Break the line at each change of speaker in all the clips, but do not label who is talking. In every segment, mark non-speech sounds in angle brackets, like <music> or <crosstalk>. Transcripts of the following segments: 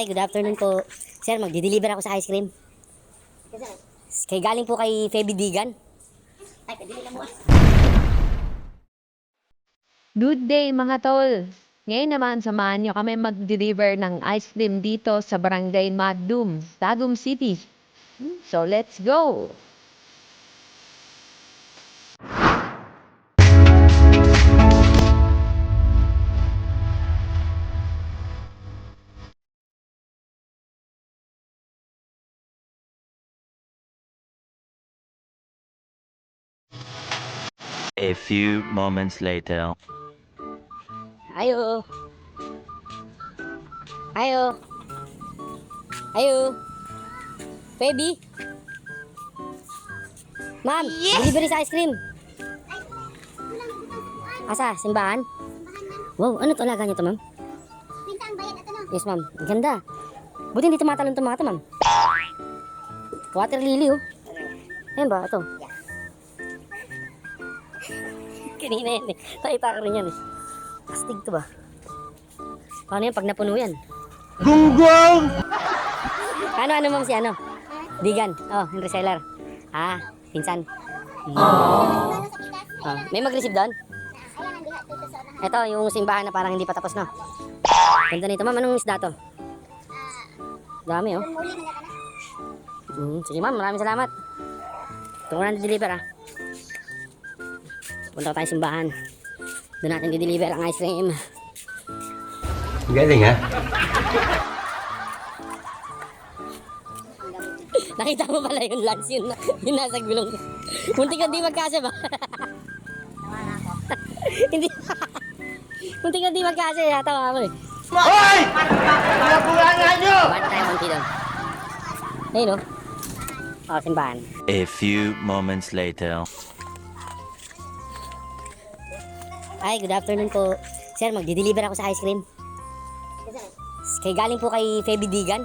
Hi, good afternoon po. Sir, magdi-deliver ako sa ice cream. Kay galing po kay Feby Digan. Ay, kadili lang mo ah.
Good day mga tol! Ngayon naman samahan niyo kami mag-deliver ng ice cream dito sa Barangay Madum, Tagum City. So let's go!
A few moments later.
Ayo. Ayo. Ayo. Feby. Ma'am, delivery sa ice cream. Asa, simbahan? Wow, ano to alaga niyo to, ma'am?
Minsan bayad ito no.
Yes, ma'am. Ang ganda. Buti hindi tumatalon itong mga to, ma'am. Water lily, oh. Ayan ba? Ito. Kanina yan eh. Nakita ko rin yan eh. Astig to ba? Paano yan pag napuno yan? Gunggong! Ano, ano ma'am si ano? Digan. Oh, Henry Seller. Ah, pinsan.
Sa pitas?
Oh, may mag-receive doon? Ito, yung simbahan na parang hindi pa tapos, no? Ganda nito. Ma'am, anong isda to? Dami, oh.
Na na.
Mm, sige ma'am, maraming salamat. Ito ko na deliver ah. Punta tayo simbahan. Doon natin di-deliver ang ice cream.
Galing ha? <laughs>
Nakita mo pala yung lance yun, yung nasa gulong. Munti ka di magkasya ba? <laughs> Hindi. <laughs> Munti ka di magkasya, natawa ako eh. Hoy! Pinakulangan nyo! Ba't tayo munti doon? Ayun oh. Oh, simbahan.
A few moments later.
Ay, good afternoon po. Sir, magdi-deliver ako sa ice cream. Kay galing po kay Feby Digan.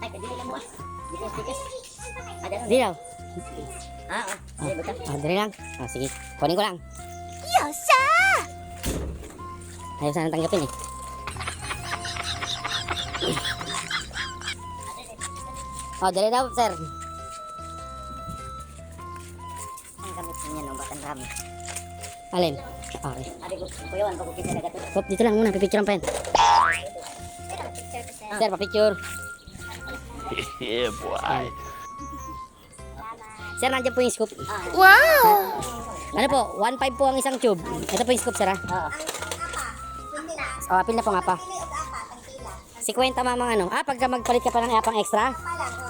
Ay, kadili lang mo ah. Di daw. Ah, oh. Ah, dali lang. Ah, sige. Kunin ko lang.
Yosa!
Ayaw sana tanggapin eh. Oh, dali daw, sir. Ang gamit niya ng batang rami. Alin? Okay. Hop, dito lang muna, pipicture pa yan. Sir, pa-picture.
yeah, <laughs> boy.
Sir, nandiyan po yung scoop. Wow! Ano po, 1.5 po ang isang tube. Ito po yung scoop, sir, ha? Oo. Oh, apil na po nga pa. 50 mamang ano. Ah, pagka magpalit ka pa ng apang extra?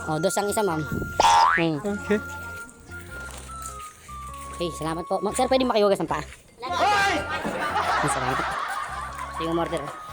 Oh, dos ang isa, ma'am. Hmm. Okay. Okay, salamat po. Sir, pwede makiwagas ng paa? Salamat. Ito yung oh.